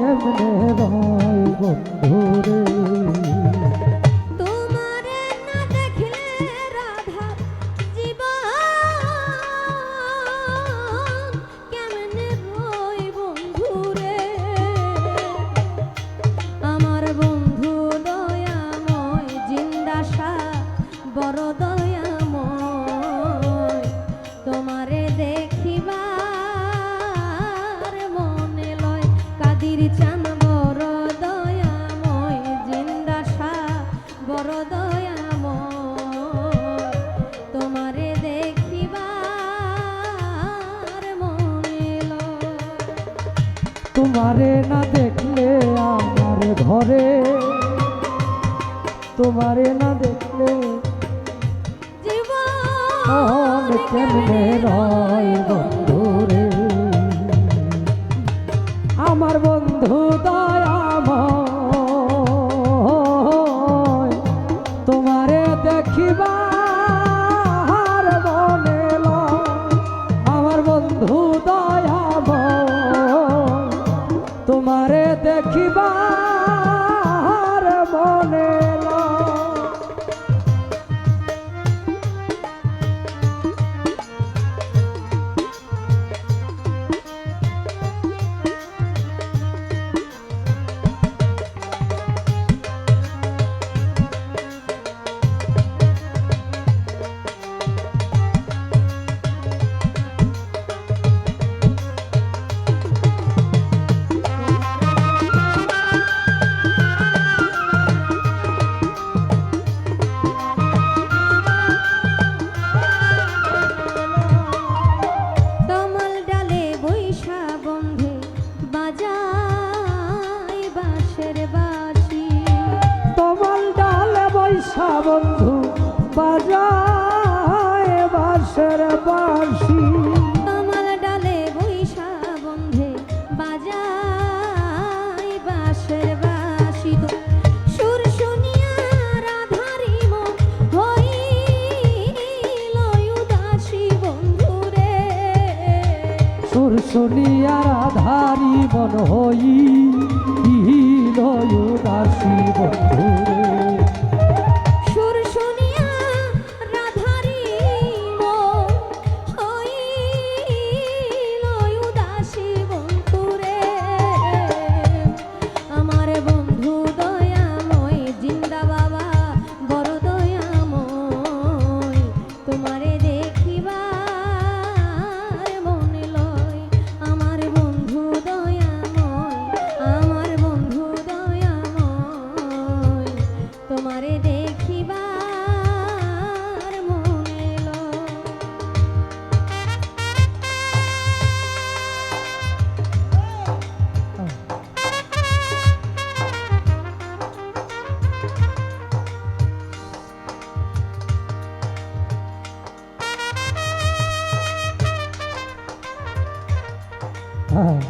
কেমনে রয় বন্ধুরে তোমারে না দেখলে আমার ঘরে তোমারে না দেখলে জীবন কেমনে রয় বর্ষের বর্ষি কমল ডালে বৈশা বন্ধে বাজাই বাঁশের বাঁশি সুর শুনিয়া রাধারি মন হইল উদাসী বন্ধুরে। সুর শুনিয়া রাধারি মন হইল উদাসী বন্ধুরে। তারে দেখিবা Oh.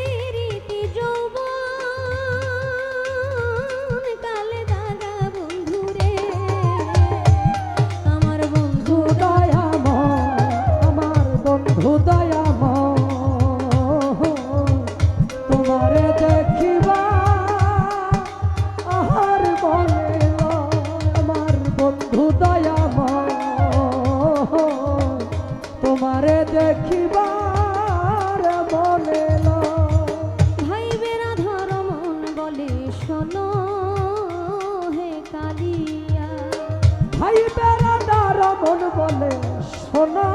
এইবার বলে ভাইবে রাধার মন বলে শোনো হে কালিয়া। ভাইবে রাধার মন বলে শোনা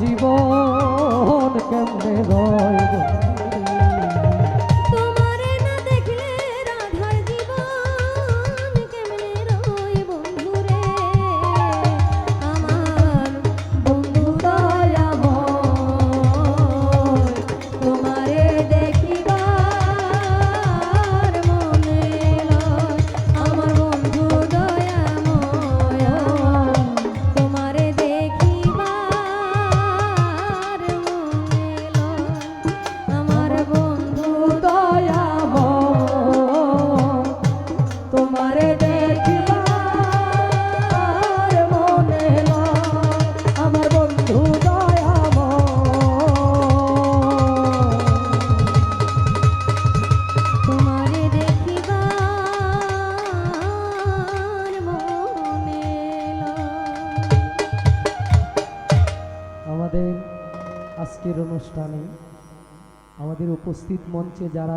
জীবন কেমনে রয় আমাদের উপস্থিত মঞ্চে যারা